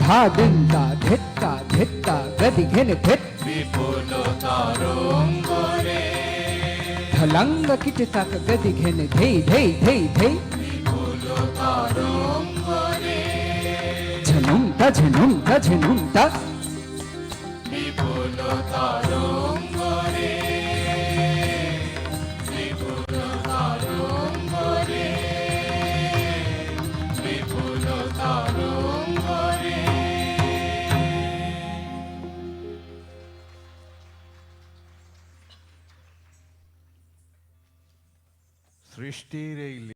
ধা দিনতা ধেত্তা ধেত্তা গদি ঘেন ধেত বিপুল তরঙ্গরে ধলঙ্গ কিট তাক গদি ঘেন ধেই ধেই ধেই ধেই। বিপুল তরঙ্গরে ঝনুমতা ঝনুমতা ঝনুমতা বিপুল তরঙ্গ സൃഷ്ടിയിലെ